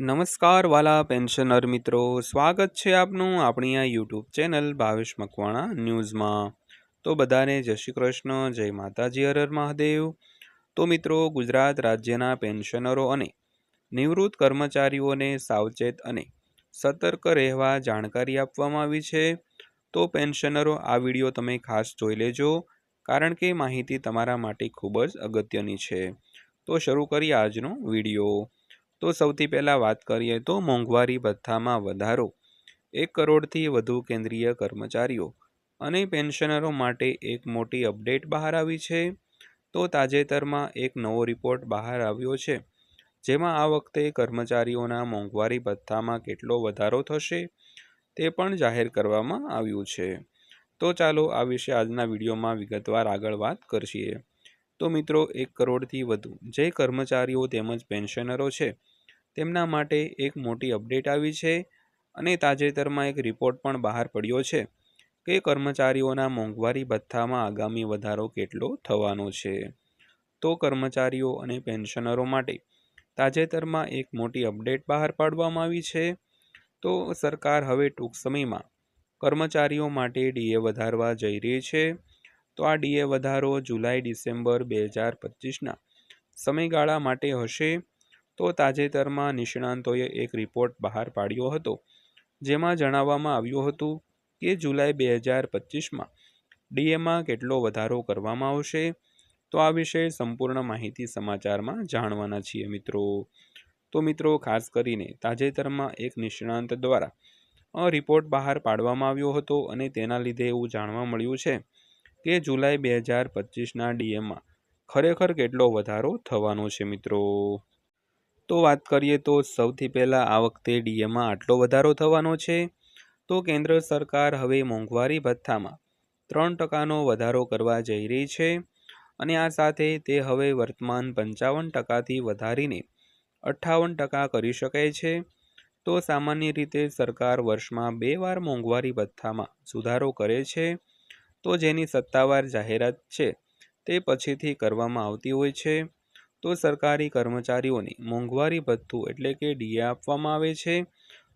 નમસ્કાર વાલા પેન્શનર મિત્રો. સ્વાગત છે આપનું આપણી આ યુટ્યુબ ચેનલ ભાવેશ મકવાણા ન્યૂઝમાં. તો બધાને જય શ્રી કૃષ્ણ, જય માતાજી હરર મહાદેવ. તો મિત્રો, ગુજરાત રાજ્યના પેન્શનરો અને નિવૃત્ત કર્મચારીઓને સાવચેત અને સતર્ક રહેવા જાણકારી આપવામાં આવી છે. તો પેન્શનરો, આ વીડિયો તમે ખાસ જોઈ લેજો, કારણ કે માહિતી તમારા માટે ખૂબ જ અગત્યની છે. તો શરૂ કરીએ આજનો વીડિયો. તો સૌથી પહેલાં વાત કરીએ તો મોંઘવારી ભથ્થામાં વધારો. એક કરોડથી વધુ કેન્દ્રીય કર્મચારીઓ અને પેન્શનરો માટે એક મોટી અપડેટ બહાર આવી છે. તો તાજેતરમાં એક નવો રિપોર્ટ બહાર આવ્યો છે, જેમાં આ વખતે કર્મચારીઓના મોંઘવારી ભથ્થામાં કેટલો વધારો થશે તે પણ જાહેર કરવામાં આવ્યું છે. તો ચાલો આ વિશે આજના વિડીયોમાં વિગતવાર આગળ વાત કરીએ. તો મિત્રો, એક કરોડથી વધુ જે કર્મચારીઓ તેમજ પેન્શનરો છે તેમના માટે એક મોટી અપડેટ આવી છે અને તાજેતરમાં એક રિપોર્ટ પણ બહાર પડ્યો છે કે કર્મચારીઓના મોંઘવારી ભથ્થામાં આગામી વધારો કેટલો થવાનો છે. તો કર્મચારીઓ અને પેન્શનરો માટે તાજેતરમાં એક મોટી અપડેટ બહાર પાડવામાં આવી છે. તો સરકાર હવે ટૂંક સમયમાં કર્મચારીઓ માટે ડીએ વધારવા જઈ રહી છે. તો આ ડીએ વધારો જુલાઈ ડિસેમ્બર બે હજાર પચીસના સમયગાળા માટે હશે. તો તાજેતરમાં નિષ્ણાંતોએ એક રિપોર્ટ બહાર પાડ્યો હતો, જેમાં જણાવવામાં આવ્યું હતું કે જુલાઈ બે હજાર પચીસમાં ડીએમાં કેટલો વધારો કરવામાં આવશે, તો આ વિશે સંપૂર્ણ માહિતી સમાચારમાં જાણવાના છીએ મિત્રો. તો મિત્રો, ખાસ કરીને તાજેતરમાં એક નિષ્ણાંત દ્વારા રિપોર્ટ બહાર પાડવામાં આવ્યો હતો અને તેના લીધે એવું જાણવા મળ્યું છે કે જુલાઈ બે હજાર પચીસના ડીએમાં ખરેખર કેટલો વધારો થવાનો છે મિત્રો. તો વાત કરીએ તો સૌથી પહેલાં આ વખતે ડીએમાં આટલો વધારો થવાનો છે. તો કેન્દ્ર સરકાર હવે મોંઘવારી ભથ્થામાં ત્રણ ટકાનો વધારો કરવા જઈ રહી છે અને આ સાથે તે હવે વર્તમાન પંચાવન ટકાથી વધારીને અઠ્ઠાવન ટકા કરી શકાય છે. તો સામાન્ય રીતે સરકાર વર્ષમાં બે વાર મોંઘવારી ભથ્થામાં સુધારો કરે છે. તો જેની સત્તાવાર જાહેરાત છે તે પછીથી કરવામાં આવતી હોય છે. તો સરકારી કર્મચારીઓને મોંઘવારી ભથ્થું એટલે કે ડીએ આપવામાં આવે છે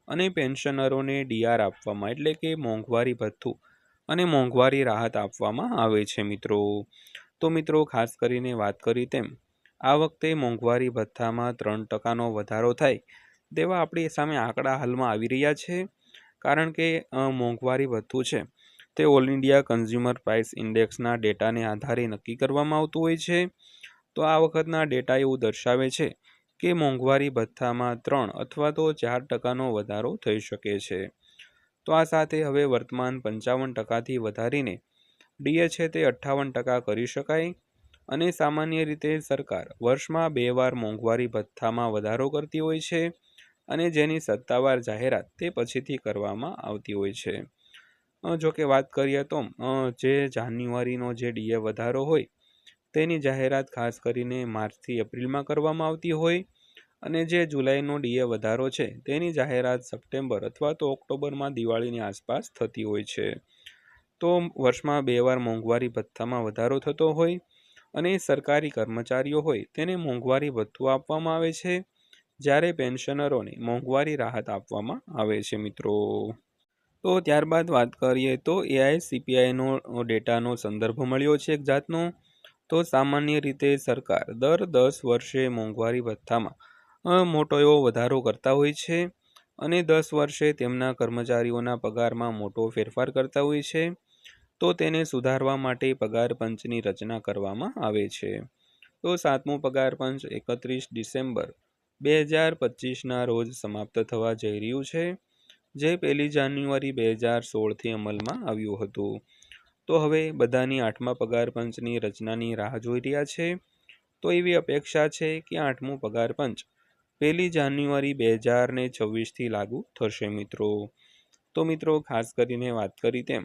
અને પેન્શનરોને ડીઆર આપવામાં એટલે કે મોંઘવારી ભથ્થું અને મોંઘવારી રાહત આપવામાં આવે છે મિત્રો. તો મિત્રો, ખાસ કરીને વાત કરી તેમ, આ વખતે મોંઘવારી ભથ્થામાં ત્રણ ટકાનો વધારો થાય તેવા આપણી સામે આંકડા હાલમાં આવી રહ્યા છે. કારણ કે મોંઘવારી ભથ્થું છે તે ઓલ ઇન્ડિયા કન્ઝ્યુમર પ્રાઇસ ઇન્ડેક્સના ડેટાને આધારે નક્કી કરવામાં આવતું હોય છે. તો આ વખતના ડેટા એવું દર્શાવે છે કે મોંઘવારી ભથ્થામાં ત્રણ અથવા તો ચાર ટકાનો વધારો થઈ શકે છે. તો આ સાથે હવે વર્તમાન પંચાવન ટકાથી વધારીને ડીએ છે તે અઠ્ઠાવન ટકા કરી શકાય અને સામાન્ય રીતે સરકાર વર્ષમાં બે વાર મોંઘવારી ભથ્થામાં વધારો કરતી હોય છે અને જેની સત્તાવાર જાહેરાત તે પછીથી કરવામાં આવતી હોય છે. જો કે વાત કરીએ તો જે જાન્યુઆરીનો જે ડીએ વધારો હોય તેની જાહેરાત ખાસ કરીને માર્ચથી એપ્રિલમાં કરવામાં આવતી હોય અને જે જુલાઈનો ડીએ વધારો છે, તેની જાહેરાત સપ્ટેમ્બર અથવા તો ઓક્ટોબરમાં દિવાળીની આસપાસ થતી હોય છે. તો વર્ષમાં બે વાર મોંઘવારી ભથ્થામાં વધારો થતો હોય અને સરકારી કર્મચારીઓ હોય તેને મોંઘવારી ભથ્થું આપવામાં આવે છે, જ્યારે પેન્શનરોને મોંઘવારી રાહત આપવામાં આવે છે મિત્રો. તો ત્યારબાદ વાત કરીએ તો એઆઈ સીપીઆઈનો ડેટાનો સંદર્ભ મળ્યો છે એક જાતનો. તો સામાન્ય રીતે સરકાર દર દસ વર્ષે મોંઘવારી ભથ્થામાં મોટો એવો વધારો કરતા હોય છે અને દસ વર્ષે તેમના કર્મચારીઓના પગારમાં મોટો ફેરફાર કરતા હોય છે, તો તેને સુધારવા માટે પગાર પંચની રચના કરવામાં આવે છે. તો સાતમું પગાર પંચ એકત્રીસ ડિસેમ્બર બે હજાર પચીસના રોજ સમાપ્ત થવા જઈ રહ્યું છે, જે પહેલી જાન્યુઆરી બે હજાર સોળથી અમલમાં આવ્યું હતું. તો હવે બધાની આઠમા પગાર પંચની રચનાની રાહ જોઈ રહ્યા છે. તો એવી અપેક્ષા છે કે આઠમું પગાર પંચ પહેલી જાન્યુઆરી બે હજાર ને છવ્વીસથી લાગુ થશે મિત્રો. તો મિત્રો, ખાસ કરીને વાત કરી તેમ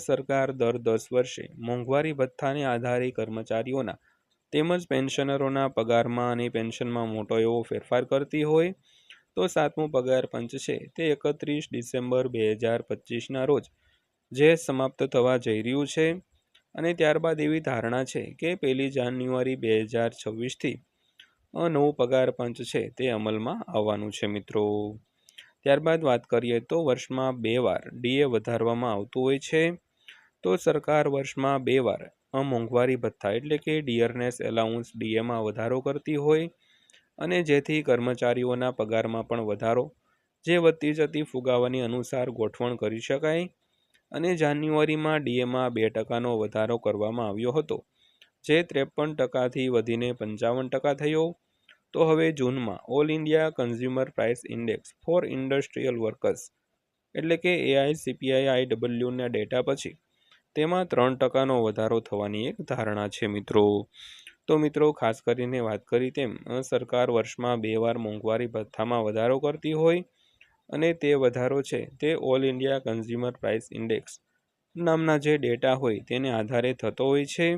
સરકાર દર દસ વર્ષે મોંઘવારી ભથ્થાને આધારે કર્મચારીઓના તેમજ પેન્શનરોના પગારમાં અને પેન્શનમાં મોટો એવો ફેરફાર કરતી હોય, તો સાતમું પગાર પંચ છે તે એકત્રીસ ડિસેમ્બર બે હજાર પચીસના રોજ જે સમાપ્ત થવા જઈ રહ્યું છે અને ત્યારબાદ એવી ધારણા છે કે પહેલી જાન્યુઆરી બે હજાર છવ્વીસથી નવો પગાર પંચ છે તે અમલમાં આવવાનું છે, મિત્રો. ત્યારબાદ વાત કરીએ તો વર્ષમાં બે વાર ડીએ વધારવામાં આવતું હોય છે. તો સરકાર વર્ષમાં બે વાર મોંઘવારી ભથ્થા એટલે કે ડિયરનેસ એલાઉન્સ ડીએમાં વધારો કરતી હોય અને જેથી કર્મચારીઓના પગારમાં પણ વધારો, જે વધતી જતી ફુગાવાની અનુસાર ગોઠવણ કરી શકાય અને જાન્યુઆરીમાં ડીએમાં બે ટકાનો વધારો કરવામાં આવ્યો હતો, જે ત્રેપન ટકાથી વધીને પંચાવન ટકા થયો. તો હવે જૂનમાં all India consumer price index for industrial workers, એટલે કે એઆઈસીપીઆઈ આઈડબલ્યુના ડેટા પછી, તેમાં ત્રણ ટકાનો વધારો થવાની એક ધારણા છે મિત્રો. તો મિત્રો, ખાસ કરીને વાત કરી તેમ સરકાર વર્ષમાં બે વાર મોંઘવારી ભથ્થામાં વધારો કરતી હોય અને તે વધારો છે. તે all India consumer price index નામના જે ડેટા હોય તેને આધારે થતો હોય છે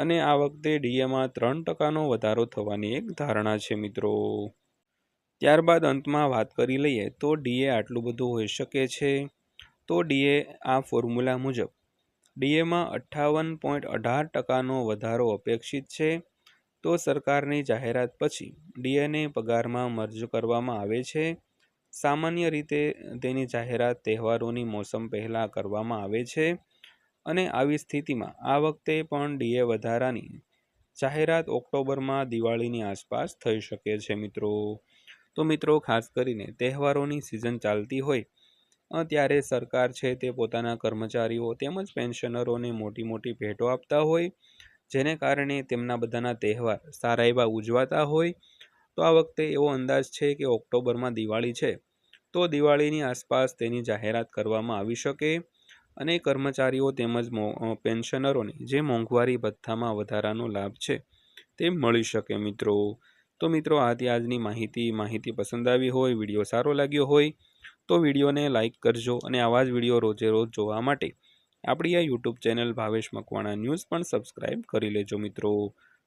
અને આ વખતે ડીએમાં ત્રણ ટકાનો વધારો થવાની એક ધારણા છે મિત્રો. ત્યારબાદ અંતમાં વાત કરી લઈએ તો ડીએ આટલું બધું હોઈ શકે છે. તો ડીએ આ ફોર્મ્યુલા મુજબ ડીએમાં અઠ્ઠાવન પોઈન્ટ અઢાર ટકાનો વધારો અપેક્ષિત છે. તો સરકારની જાહેરાત પછી ડીએને પગારમાં મર્જ કરવામાં આવે છે. સામાન્ય રીતે તેની જાહેરાત તહેવારોની મોસમ પહેલાં કરવામાં આવે છે અને આવી સ્થિતિમાં આ વખતે પણ ડીએ વધારાની જાહેરાત ઓક્ટોબરમાં દિવાળીની આસપાસ થઈ શકે છે મિત્રો. તો મિત્રો, ખાસ કરીને તહેવારોની સિઝન ચાલતી હોય ત્યારે સરકાર છે તે પોતાના કર્મચારીઓ તેમજ પેન્શનરોને મોટી મોટી ભેટો આપતા હોય, જેને કારણે તેમના બધાના તહેવાર સારા એવા ઉજવાતા હોય તો આ વખતે એવો અંદાજ છે કે ઓક્ટોબરમાં દિવાળી છે. તો દિવાળીની આસપાસ તેની જાહેરાત કરવામાં આવી શકે. અને કર્મચારીઓ તેમજ પેન્શનરોને જે મોંઘવારી ભથ્થામાં વધારાનો લાભ છે તે મળી શકે મિત્રો. તો મિત્રો આથી આજની માહિતી. માહિતી પસંદ આવી હોય, વીડિયો સારો લાગ્યો હોય, તો વિડીયોને લાઇક કરજો અને આવા જ વીડિયો રોજે રોજ જોવા માટે આપણી આ YouTube channel Bhavesh Makwana news પણ સબસ્ક્રાઈબ કરી લેજો મિત્રો.